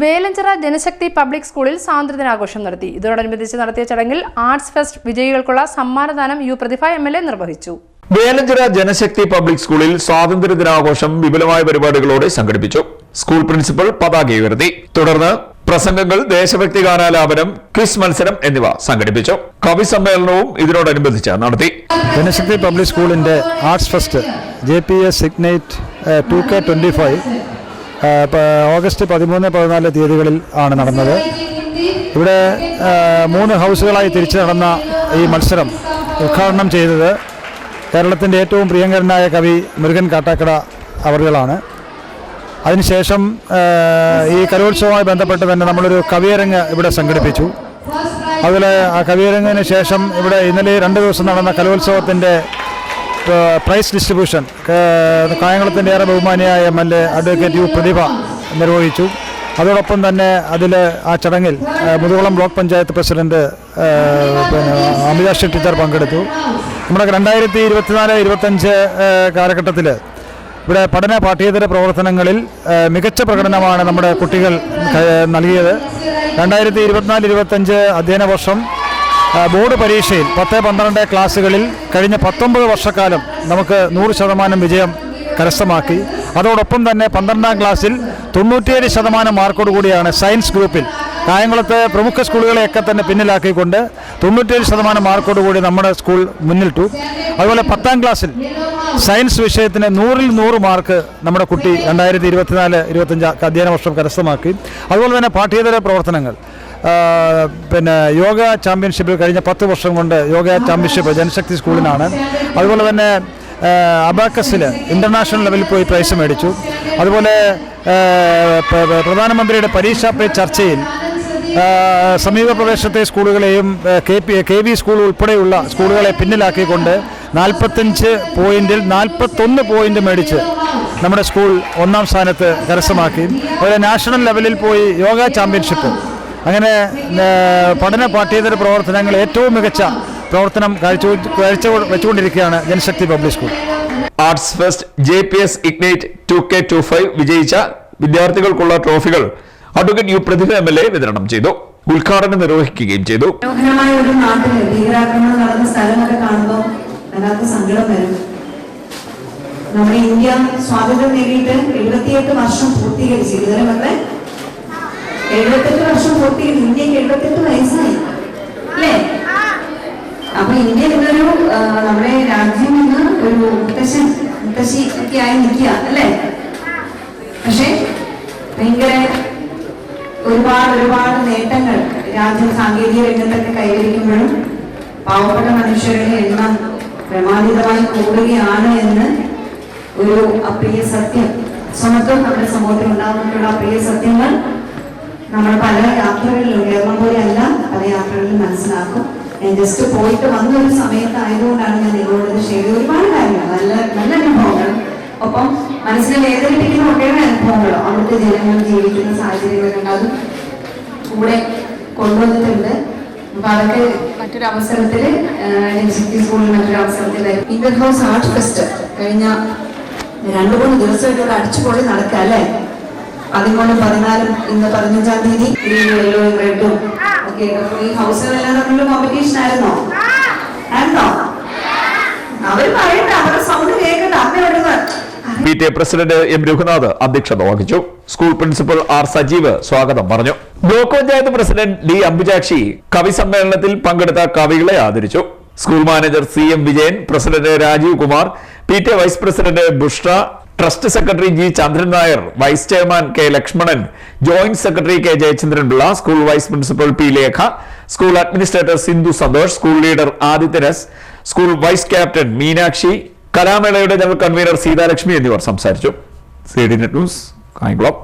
വേലഞ്ചിറ ജനശക്തി public സ്കൂളിൽ സാന്ദ്രദിനാഘോഷം നടത്തി. ഇതോടനുബന്ധിച്ച് നടത്തിയ ചടങ്ങിൽ ആർട്സ് ഫെസ്റ്റ് വിജയികൾക്കുള്ള സമ്മാനദാനം U Prathibha M L A നിർവഹിച്ചു. വേലഞ്ചിറ ജനശക്തി പബ്ലിക് സ്കൂളിൽ സ്വാതന്ത്ര്യ ദിനാഘോഷം വിപുലമായ പരിപാടികളോടെ സംഘടിപ്പിച്ചു. സ്കൂൾ പ്രിൻസിപ്പൽ പതാക ഉയർത്തി. തുടർന്ന് പ്രസംഗങ്ങൾ ദേശഭക്തി ഗാനാലാപനം ക്വിസ് മത്സരം എന്നിവ സംഘടിപ്പിച്ചു. കവി സമ്മേളനവും ഇതിനോടനുബന്ധിച്ച് നടത്തി. ജനശക്തി പബ്ലിക് സ്കൂളിന്റെ arts fest J P S ignite two K twenty five August പതിമൂന്ന് പതിനാല് തീയതികളിൽ ആണ് നടന്നത്. ഇവിടെ മൂന്ന് ഹൗസുകളായി തിരിച്ചു നടന്ന ഈ മത്സരം ഉദ്ഘാടനം ചെയ്തത് കേരളത്തിന്റെ ഏറ്റവും പ്രിയങ്കരനായ കവി മുരുകൻ കാട്ടാക്കട അവറുകളാണ് അതിനുശേഷം ഈ കലോത്സവവുമായി ബന്ധപ്പെട്ട് തന്നെ നമ്മളൊരു കവിയരങ്ങ് ഇവിടെ സംഘടിപ്പിച്ചു. അതിൽ ആ കവിയരങ്ങിന് ശേഷം ഇവിടെ ഇന്നലെ രണ്ട് ദിവസം നടന്ന കലോത്സവത്തിന്റെ പ്രൈസ് ഡിസ്ട്രിബ്യൂഷൻ കായംകുളത്തിന്റെ ഏറെ ബഹുമാനിയായ M L A advocate U Prathibha നിർവഹിച്ചു. അതോടൊപ്പം തന്നെ അതിൽ ആ ചടങ്ങിൽ മുതുകുളം ബ്ലോക്ക് പഞ്ചായത്ത് പ്രസിഡന്റ് പിന്നെ അമിതാഷ് ടീച്ചർ പങ്കെടുത്തു. നമ്മുടെ രണ്ടായിരത്തി ഇരുപത്തിനാല് ഇരുപത്തഞ്ച് കാലഘട്ടത്തിൽ ഇവിടെ പഠന പാഠ്യേതര പ്രവർത്തനങ്ങളിൽ മികച്ച പ്രകടനമാണ് നമ്മുടെ കുട്ടികൾ നൽകിയത്. രണ്ടായിരത്തി ഇരുപത്തിനാല് ഇരുപത്തഞ്ച് അധ്യയന വർഷം ബോർഡ് പരീക്ഷയിൽ പത്ത് പന്ത്രണ്ട് ക്ലാസ്സുകളിൽ കഴിഞ്ഞ പത്തൊമ്പത് വർഷക്കാലം നമുക്ക് നൂറ് ശതമാനം വിജയം കരസ്ഥമാക്കി. അതോടൊപ്പം തന്നെ പന്ത്രണ്ടാം ക്ലാസ്സിൽ തൊണ്ണൂറ്റിയേഴ് ശതമാനം മാർക്കോട് കൂടിയാണ് സയൻസ് ഗ്രൂപ്പിൽ. കായംകുളത്തെ പ്രമുഖ സ്കൂളുകളെയൊക്കെ തന്നെ പിന്നിലാക്കിക്കൊണ്ട് തൊണ്ണൂറ്റിയേഴ് ശതമാനം മാർക്കോട് കൂടി നമ്മുടെ സ്കൂൾ മുന്നിട്ടു അതുപോലെ പത്താം ക്ലാസ്സിൽ സയൻസ് വിഷയത്തിന് നൂറിൽ നൂറ് മാർക്ക് നമ്മുടെ കുട്ടി രണ്ടായിരത്തി ഇരുപത്തിനാല് ഇരുപത്തഞ്ച് അധ്യയന വർഷം കരസ്ഥമാക്കി. അതുപോലെ തന്നെ പാഠ്യേതര പ്രവർത്തനങ്ങൾ. പിന്നെ യോഗ ചാമ്പ്യൻഷിപ്പിൽ കഴിഞ്ഞ പത്ത് വർഷം കൊണ്ട് യോഗ ചാമ്പ്യൻഷിപ്പ് ജനശക്തി സ്കൂളിനാണ്. അതുപോലെ തന്നെ അബാക്കസിൽ ഇന്റർനാഷണൽ ലെവലിൽ പോയി പ്രൈസ് മേടിച്ചു. അതുപോലെ പ്രധാനമന്ത്രിയുടെ പരീക്ഷാ പേ ചർച്ചയിൽ സമീപ പ്രദേശത്തെ സ്കൂളുകളെയും K P K V school ഉൾപ്പെടെയുള്ള സ്കൂളുകളെ പിന്നിലാക്കിക്കൊണ്ട് നാൽപ്പത്തഞ്ച് പോയിന്റിൽ നാൽപ്പത്തൊന്ന് പോയിന്റ് മേടിച്ച് നമ്മുടെ സ്കൂൾ ഒന്നാം സ്ഥാനത്ത് കരസ്ഥമാക്കി. അതുപോലെ നാഷണൽ ലെവലിൽ പോയി യോഗ ചാമ്പ്യൻഷിപ്പ്. അങ്ങനെ പഠന പാഠ്യേതര പ്രവർത്തനങ്ങൾ ഏറ്റവും മികച്ച പ്രവർത്തനം കാഴ്ച കാഴ്ച വെച്ചുകൊണ്ടിരിക്കുകയാണ് Janasakthi public school. Arts fest J P S ignite two K two five വിജയിച്ച വിദ്യാർത്ഥികൾക്കുള്ള ട്രോഫികൾ advocate U Prathibha M L A വിതരണം ചെയ്തു. ഉദ്ഘാടനം നിർവഹിക്കുകയും ചെയ്തു. മനോഹരമായ ഒരു നാട്ടിൽ ഭീകരാക്രമണം നടന്ന സ്ഥലമൊക്കെ കാണുമ്പോൾ വല്ലാത്ത സങ്കടം വരും. നമ്മുടെ ഇന്ത്യ സ്വാതന്ത്ര്യം നേടിയിട്ട് എഴുപത്തിയെട്ട് വർഷം പൂർത്തീകരിച്ചു ഇതുവരെ വന്ന് എഴുപത്തെട്ട് വർഷം പൊട്ടി ഇന്ത്യയ്ക്ക് എഴുപത്തെട്ട് വയസ്സായി. അല്ലേ? അപ്പൊ ഇന്ത്യ എന്നൊരു നമ്മുടെ രാജ്യം നിന്ന് ഒരു മുത്തശ്ശൻ മുത്തശ്ശി ഒക്കെ ആയി നിൽക്കുക അല്ലേ? പക്ഷെ ഭയങ്കര ഒരുപാട് ഒരുപാട് നേട്ടങ്ങൾ രാജ്യം സാങ്കേതിക രംഗത്തൊക്കെ കൈവരിക്കുമ്പോഴും പാവപ്പെട്ട മനുഷ്യരുടെ എണ്ണം ക്രമാതീതമായി കൂടുകയാണ് എന്ന് ഒരു അപ്രിയ സത്യം. സ്വന്തം നമ്മുടെ സമൂഹത്തിൽ ഉണ്ടാകുന്നിട്ടുള്ള അപ്രിയ സത്യങ്ങൾ നമ്മൾ പല യാത്രകളിലും കേരളം പോലെയല്ല പല യാത്രകളിലും മനസ്സിലാക്കും. ഞാൻ ജസ്റ്റ് പോയിട്ട് വന്ന ഒരു സമയത്ത് ആയതുകൊണ്ടാണ് ഞാൻ നിങ്ങളോട് ഷെയർ ഒരുപാട് കാര്യങ്ങൾ നല്ല നല്ല അനുഭവങ്ങൾ. ഒപ്പം മനസ്സിനെ വേദനിപ്പിക്കുന്ന ഒട്ടേറെ അനുഭവങ്ങളോ അവിടുത്തെ ജനങ്ങൾ ജീവിക്കുന്ന സാഹചര്യങ്ങളൊക്കെ അതും കൂടെ കൊണ്ടുവന്നിട്ടുണ്ട്. അപ്പൊ അതൊക്കെ മറ്റൊരു അവസരത്തിൽ സ്കൂളിൽ മറ്റൊരു അവസരത്തിൽ ഇന്റർ ഹൗസ് ആർട്ട് ഫെസ്റ്റ് കഴിഞ്ഞ രണ്ടു മൂന്ന് ദിവസമായിട്ട് ഇവിടെ അടിച്ചുപൊളി നടക്കുക അല്ലേ? പതിമൂന്നും പതിനാലും ഇന്ന് പതിനഞ്ചാം തീയതി. ഗ്രീനും റെഡും ഒക്കെ ഈ ഹൗസുകളെല്ലാം തമ്മിലുള്ള കോമ്പറ്റീഷൻ ആയിരുന്നോ? ആയിരുന്നോ? അവർ പറയട്ടെ അവരുടെ സൗണ്ട് കേൾക്കട്ടെ അമ്മയോടുന്ന് P T A president M Raghunath അധ്യക്ഷത വഹിച്ചു. സ്കൂൾ പ്രിൻസിപ്പൽ ആർ സജീവ് സ്വാഗതം പറഞ്ഞു. Block panchayat president D Ambujakshi കവി സമ്മേളനത്തിൽ പങ്കെടുത്ത കവികളെ ആദരിച്ചു. School manager C M Vijayan president Rajeev Kumar P T A vice president Bushra trust secretary G Chandran Nair vice chairman K Lakshmanan joint secretary K Jayachandran Pillai school vice principal P Lekha school administrator Sindhu Santhosh school leader Adithyaras school vice captain Meenakshi കലാമേളയുടെ general convener Seethalakshmi എന്നിവർ സംസാരിച്ചു. C D net news Kayamkulam